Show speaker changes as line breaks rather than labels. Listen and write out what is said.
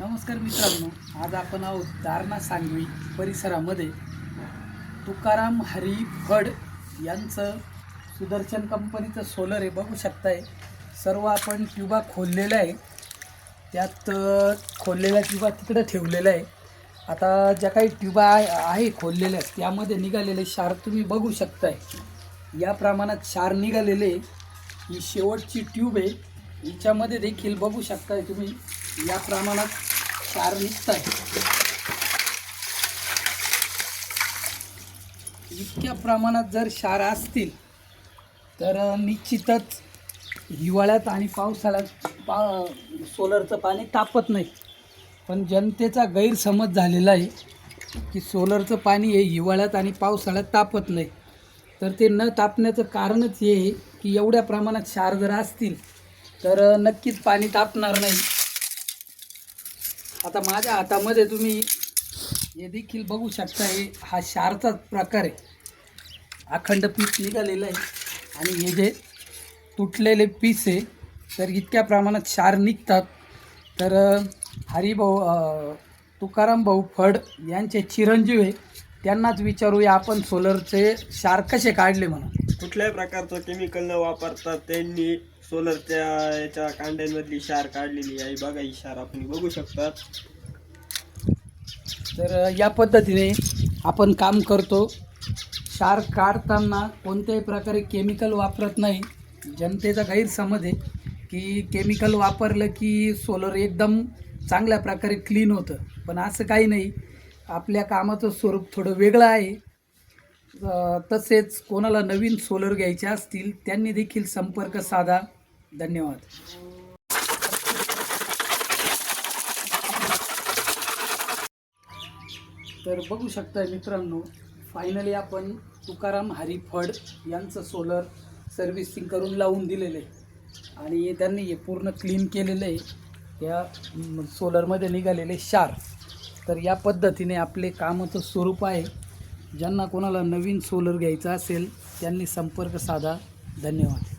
नमस्कार मित्रांनो आज आपण आहोत दारणा सांगवी परिसरामध्ये. तुकाराम हरी फड यांचं सुदर्शन कंपनीचं सोलर आहे बघू शकताय. सर्व आपण ट्युबा खोललेल्या आहे. त्यात खोललेल्या ट्युबा तिकडं ठेवलेल्या आहे. आता ज्या काही ट्युबा आहे खोललेल्या त्यामध्ये निघालेले शार तुम्ही बघू शकताय. या प्रमाणात शार निघालेले ही शेवटची ट्यूब आहे. हिच्यामध्ये देखील बघू शकताय तुम्ही. या प्रमाणात क्षार निघत आहे इतक्या प्रमाणात जर क्षार असतील तर निश्चितच हिवाळ्यात आणि पावसाळ्यात पा सोलरचं पाणी तापत नाही. पण जनतेचा गैरसमज झालेला आहे की सोलरचं पाणी हे हिवाळ्यात आणि पावसाळ्यात तापत नाही. तर ते न तापण्याचं कारणच हे आहे की एवढ्या प्रमाणात क्षार जर असतील तर नक्कीच पाणी तापणार नाही. आता माझ्या हातामध्ये तुम्ही हे देखील बघू शकता हे हा शारचाच प्रकार आहे. अखंड पीस निघालेलं आहे आणि हे जे तुटलेले पीस आहे तर इतक्या प्रमाणात क्षार निघतात. तर हरिभाऊ तुकाराम भाऊ फड यांचे चिरंजीव आहे त्यांनाच विचारूया आपण सोलरचे शार कसे काढले म्हणून.
कुठल्याही प्रकारचं केमिकल न वापरता त्यांनी सोलरच्या याच्या कांड्यांमधली शार काढलेली आहे. बघा ही क्षार आपण बघू शकतात.
तर या पद्धतीने आपण काम करतो. क्षार काढताना कोणत्याही प्रकारे केमिकल वापरत नाही. जनतेचा गैरसमज आहे की केमिकल वापरलं की सोलर एकदम चांगल्या प्रकारे क्लीन होतं. पण असं काही नाही. आपल्या कामाचं स्वरूप थोडं वेगळं आहे. तसेच कोणाला नवीन सोलर घ्यायचे असतील त्यांनी देखील संपर्क साधा. धन्यवाद. तर बघू शकता मित्रांनो फायनली आपण तुकाराम हरिफड यांचं सोलर सर्व्हिसिंग करून लावून दिलेलं आहे आणि त्यांनी हे पूर्ण क्लीन केलेलं आहे त्या सोलरमध्ये निघालेले शार तर या पद्धतीने आपले कामाचं स्वरूप आहे. ज्यांना कोणाला नवीन सोलर घ्यायचा असेल त्यांनी संपर्क साधा. धन्यवाद.